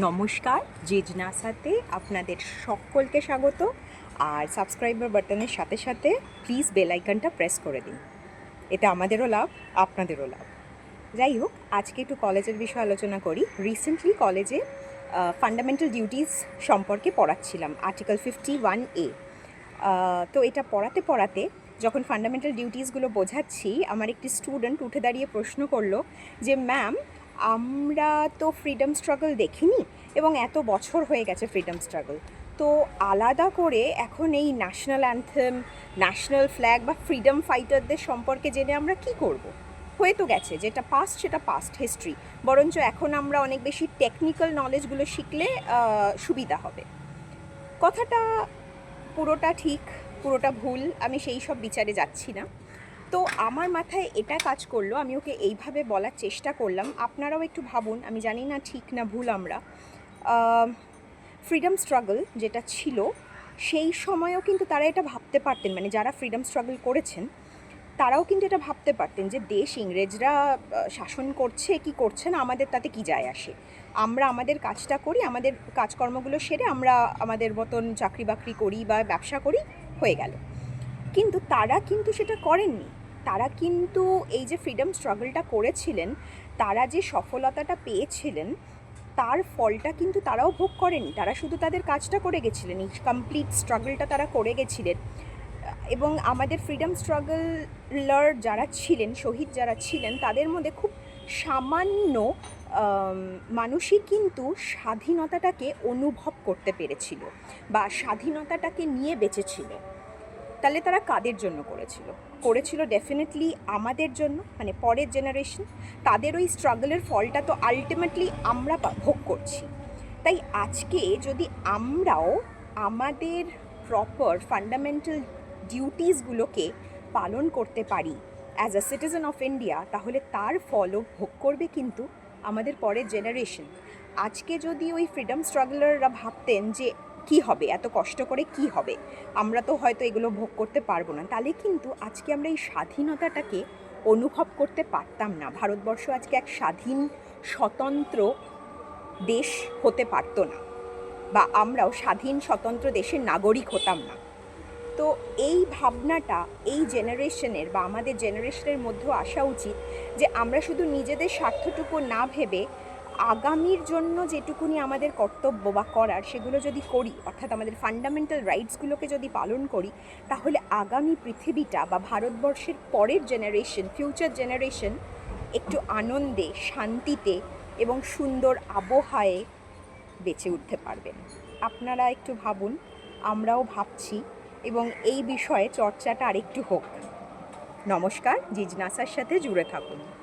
নমস্কার, জিজনাসাতে আপনাদের সকলকে স্বাগত। আর সাবস্ক্রাইবার বাটনের সাথে সাথে প্লিজ বেল আইকনটা প্রেস করে দিন। এতে আমাদেরও লাভ, আপনাদেরও লাভ। যাই হোক, আজকে একটু কলেজের বিষয়ে আলোচনা করি। রিসেন্টলি কলেজে ফান্ডামেন্টাল ডিউটিস সম্পর্কে পড়াচ্ছিলাম আর্টিকেল ফিফটি ওয়ান এ তো এটা পড়াতে পড়াতে যখন ফান্ডামেন্টাল ডিউটিসগুলো বোঝাচ্ছি, আমার একটি স্টুডেন্ট উঠে দাঁড়িয়ে প্রশ্ন করল যে ম্যাম আমরা তো ফ্রিডম স্ট্রাগল দেখিনি এবং এত বছর হয়ে গেছে ফ্রিডম স্ট্রাগল তো আলাদা করে এখন এই ন্যাশনাল অ্যান্থেম ন্যাশনাল ফ্ল্যাগ বা ফ্রিডম ফাইটারদের সম্পর্কে জেনে আমরা কি করব? হয়ে তো গেছে, যেটা পাস্ট সেটা পাস্ট হিস্ট্রি বরঞ্চ এখন আমরা অনেক বেশি টেকনিক্যাল নলেজগুলো শিখলে সুবিধা হবে। কথাটা পুরোটা ঠিক, পুরোটা ভুল, আমি সেই সব বিচারে যাচ্ছি না। তো আমার মাথায় এটা কাজ করল, আমি ওকে এইভাবে বলার চেষ্টা করলাম। আপনারাও একটু ভাবুন, আমি জানি না ঠিক না ভুল আমরা। ফ্রিডম স্ট্রাগল যেটা ছিল, সেই সময়ও কিন্তু তারা এটা ভাবতে পারতেন মানে যারা ফ্রিডম স্ট্রাগল করেছেন, তারাও কিন্তু এটা ভাবতে পারতেন যে দেশ ইংরেজরা শাসন করছে, কি করছে না, আমাদের তাতে কি যায় আসে? আমরা আমাদের কাজটা করি, আমাদের কাজকর্মগুলো সেরে আমরা আমাদের মতন চাকরি বাকরি করি বা ব্যবসা করি, হয়ে গেল। কিন্তু তারা কিন্তু সেটা করেননি। তারা কিন্তু এই যে ফ্রিডম স্ট্রাগলটা করেছিলেন, তারা যে সফলতাটা পেয়েছিলেন, তার ফলটা কিন্তু তারাও ভোগ করেনি। তারা শুধু তাদের কাজটা করে গেছিলেন, এই কমপ্লিট স্ট্রাগলটা তারা করে গেছিলেন। এবং আমাদের ফ্রিডম স্ট্রাগলার যারা ছিলেন, শহীদ যারা ছিলেন, তাদের মধ্যে খুব সামান্য মানুষই কিন্তু স্বাধীনতাটাকে অনুভব করতে পেরেছিল বা স্বাধীনতাটাকে নিয়ে বেঁচেছিল। তাহলে তারা কাদের জন্য করেছিল? করেছিল ডেফিনেটলি আমাদের জন্য মানে পরের জেনারেশন তাদের ওই স্ট্রাগলের ফলটা তো আলটিমেটলি আমরা ভোগ করছি। তাই আজকে যদি আমরাও আমাদের প্রপার ফান্ডামেন্টাল ডিউটিসগুলোকে পালন করতে পারি as a citizen of India তাহলে তার ফলও ভোগ করবে কিন্তু আমাদের পরের জেনারেশন আজকে যদি ওই ফ্রিডম স্ট্রাগলাররা ভাবতেন যে কি হবে? এত কষ্ট করে কি হবে? আমরা তো হয়তো এগুলো ভোগ করতে পারব না। তাহলে কিন্তু আজকে আমরা এই স্বাধীনতাটাকে অনুভব করতে পারতাম না। ভারতবর্ষ আজকে এক স্বাধীন, স্বতন্ত্র দেশ হতে পারতো না বা আমরাও স্বাধীন, স্বতন্ত্র দেশের নাগরিক হতাম না। তো এই ভাবনাটা এই জেনারেশনের বা আমাদের জেনারেশনের মধ্যেও আসা উচিত যে আমরা শুধু নিজেদের স্বার্থটুকু না ভেবে আগামীর জন্য যেটুকুনি আমাদের কর্তব্য বা করার, সেগুলো যদি করি, অর্থাৎ আমাদের ফান্ডামেন্টাল রাইটসগুলোকে যদি পালন করি, তাহলে আগামী পৃথিবীটা বা ভারতবর্ষের পরের জেনারেশন ফিউচার জেনারেশন একটু আনন্দে, শান্তিতে এবং সুন্দর আবহাওয়ায় বেঁচে উঠতে পারবেন আপনারা একটু ভাবুন, আমরাও ভাবছি এবং এই বিষয়ে চর্চাটা আরেকটু হোক। নমস্কার, জিজনাসার সাথে জুড়ে থাকুন।